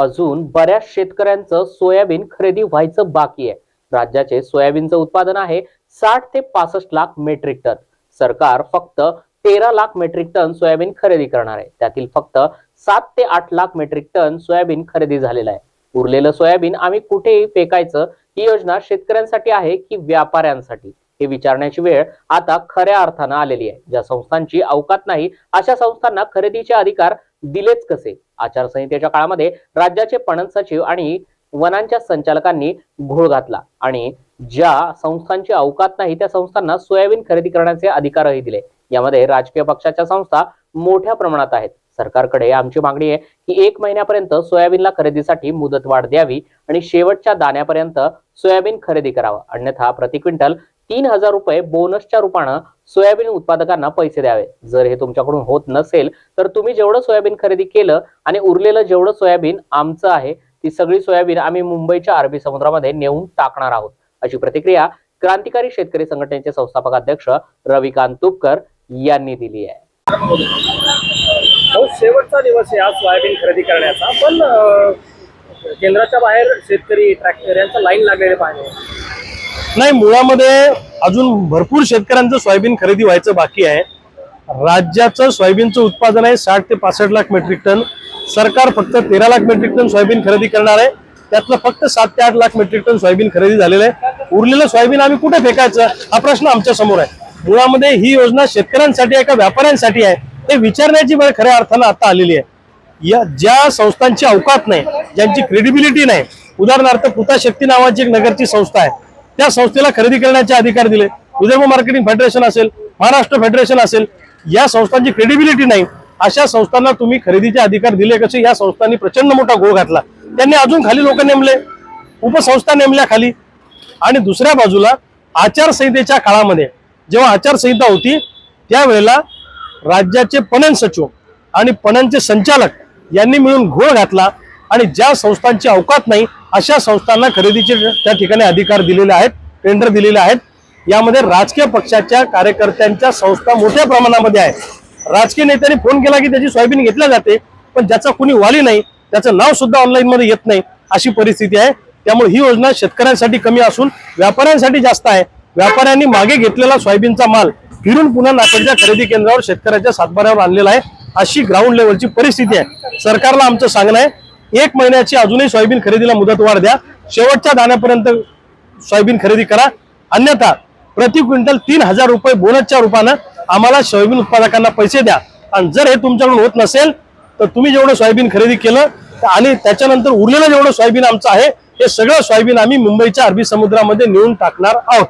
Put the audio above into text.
अजून बऱ्याच शेतकऱ्यांचं सोयाबीन खरेदी व्हायचं बाकी आहे. राज्याचे सोयाबीनचं उत्पादन आहे साठ ते पासष्ट लाख मेट्रिक टन. सरकार फक्त तेरा लाख मेट्रिक टन सोयाबीन खरेदी करणार आहे. त्यातील फक्त सात ते आठ लाख मेट्रिक टन सोयाबीन खरेदी झालेलं आहे. उरलेलं सोयाबीन आम्ही कुठेही फेकायचं ही योजना शेतकऱ्यांसाठी आहे की व्यापाऱ्यांसाठी? हे विचारण्याची वेळ आता खऱ्या अर्थानं आलेली आहे. ज्या संस्थांची अवकात नाही अशा संस्थांना खरेदीचे अधिकार दिलेच कसे? आचारसंहितेच्या काळामध्ये राज्याचे पणन सचिव आणि वनांच्या संचालकांनी घोळ घातला आणि ज्या संस्थांची अवकात नाही त्या संस्थांना सोयाबीन खरेदी करण्याचे अधिकारही दिले. यामध्ये राजकीय पक्षाच्या संस्था मोठ्या प्रमाणात आहेत. सरकारकडे आमची मागणी आहे की एक महिन्यापर्यंत सोयाबीनला खरेदीसाठी मुदतवाढ द्यावी आणि शेवटच्या दाण्यापर्यंत सोयाबीन खरेदी करावं. अन्यथा प्रति क्विंटल तीन हजार रुपये बोनसच्या रूपानं सोयाबीन उत्पादकांना पैसे द्यावे. जर हे तुमच्याकडून होत नसेल तर तुम्ही जेवढं सोयाबीन खरेदी केलं आणि उरलेलं जेवढं सोयाबीन आमचं आहे ती सगळी सोयाबीन आम्ही मुंबईच्या अरबी समुद्रामध्ये नेऊन टाकणार आहोत. अशी प्रतिक्रिया क्रांतिकारी शेतकरी संघटनेचे संस्थापक अध्यक्ष रविकांत तुपकर यांनी दिली आहे. हो, शेवटचा दिवस आहे आज सोयाबीन खरेदी करण्याचा. पण केंद्राच्या बाहेर शेतकरी ट्रॅक्टर यांचा लाईन लागलेले पाहिजे नाही मुळामध्ये अजून भरपूर शेतकऱ्यांचं सोयाबीन खरेदी व्हायचं बाकी आहे. राज्याचं सोयाबीनचं उत्पादन आहे साठ ते पासष्ट लाख मेट्रिक टन. सरकार फक्त तेरा लाख मेट्रिक टन सोयाबीन खरेदी करणार आहे. त्यातलं फक्त सात ते आठ लाख मेट्रिक टन सोयाबीन खरेदी झालेलं आहे. उरलेलं सोयाबीन आम्ही कुठे फेकायचं? हा प्रश्न आमच्यासमोर आहे. मुळामध्ये ही योजना शेतकऱ्यांसाठी आहे का व्यापाऱ्यांसाठी आहे? हे विचारण्याची वेळ खऱ्या अर्थानं आता आलेली आहे. या ज्या संस्थांची अवकात नाही ज्यांची क्रेडिबिलिटी नाही. उदाहरणार्थ पुता शक्ती नावाची एक नगरची संस्था आहे. त्या संस्थेला खरेदी करण्याचे अधिकार दिले. विदर्भ मार्केटिंग फेडरेशन असेल महाराष्ट्र फेडरेशन असेल या संस्थांची क्रेडिबिलिटी नाही. अशा संस्थांना तुम्ही खरेदीचे अधिकार दिले कसे? या संस्थांनी प्रचंड मोठा गोळ घातला. त्यांनी अजून खाली लोक नेमले उपसंस्था नेमल्या खाली. आणि दुसऱ्या बाजूला आचारसंहितेच्या काळामध्ये जेव्हा आचारसंहिता होती त्यावेळेला राज्याचे पणन सचिव आणि पणनचे संचालक यांनी मिळून घोळ घातला आणि ज्या संस्थांची अवकात नाही अशा संस्थांना खरेदीचे त्या ठिकाणी अधिकार दिलेले आहेत. टेंडर दिलेले आहेत. यामध्ये राजकीय पक्षाच्या कार्यकर्त्यांच्या संस्था मोठ्या प्रमाणामध्ये आहे. राजकीय नेत्यांनी फोन केला की त्याची सोयाबीन घेतल्या जाते पण ज्याचा कुणी वाली नाही त्याचं नाव सुद्धा ऑनलाईन मध्ये येत नाही अशी परिस्थिती आहे. त्यामुळे ही योजना शेतकऱ्यांसाठी कमी असून व्यापाऱ्यांसाठी जास्त आहे. व्यापाऱ्यांनी मागे घेतलेला सोयाबीनचा माल फिरून पुन्हा नागपूरच्या खरेदी केंद्रावर शेतकऱ्याच्या सातबाऱ्यावर आणलेला आहे अशी ग्राउंड लेवलची परिस्थिती आहे. सरकारला आमचं सांगणं आहे एक महिन्याची अजूनही सोयाबीन खरेदीला मुदतवाढ द्या. शेवटच्या दाण्यापर्यंत सोयाबीन खरेदी करा. अन्यथा प्रति क्विंटल तीन हजार रुपये बोनसच्या रूपानं आम्हाला सोयाबीन उत्पादकांना पैसे द्या. आणि जर हे तुमच्याकडून होत नसेल तर तुम्ही जेवढं सोयाबीन खरेदी केलं आणि त्याच्यानंतर उरलेलं जेवढं सोयाबीन आमचं आहे हे सगळं सोयाबीन आम्ही मुंबईच्या अरबी समुद्रामध्ये नेऊन टाकणार आहोत.